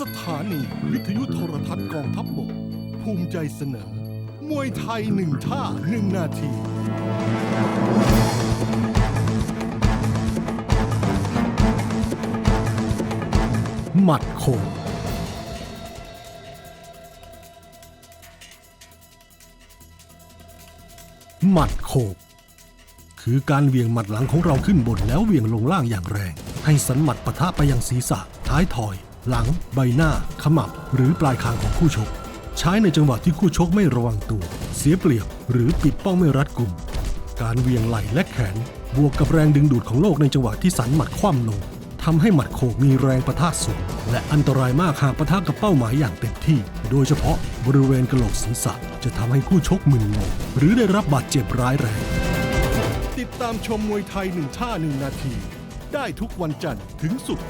สถานีวิทยุโทรทัศน์กองทัพบก ภูมิใจเสนอ มวยไทยหนึ่งท่าหนึ่งนาที หมัดโคงหมัดโคกคือการเวียงหมัดหลังของเราขึ้นบนแล้วเวียงลงล่างอย่างแรง ให้สันหมัดปะทะไปยังศีรษะ ท้ายถอย หลัง ใบหน้า ขมับ หรือปลายคางของคู่ชก ใช้ในจังหวะที่คู่ชกไม่ระวังตัว เสียเปรียบ หรือปิดป้องไม่รัดกุม การเวียงไหล่และแขน บวกกับแรงดึงดูดของโลกในจังหวะที่สันหมัดคว่ำลงทำให้หมัดโขกมีแรงประทะสูง และอันตรายมากหากประทะกับเป้าหมายอย่างเต็มที่ โดยเฉพาะบริเวณกระโหลกศีรษะจะทำให้คู่ชกมึนงงหรือได้รับบาดเจ็บร้ายแรง ติดตามชมมวยไทยหนึ่งท่าหนึ่งนาที ได้ทุกวันจันทร์ถึงศุกร์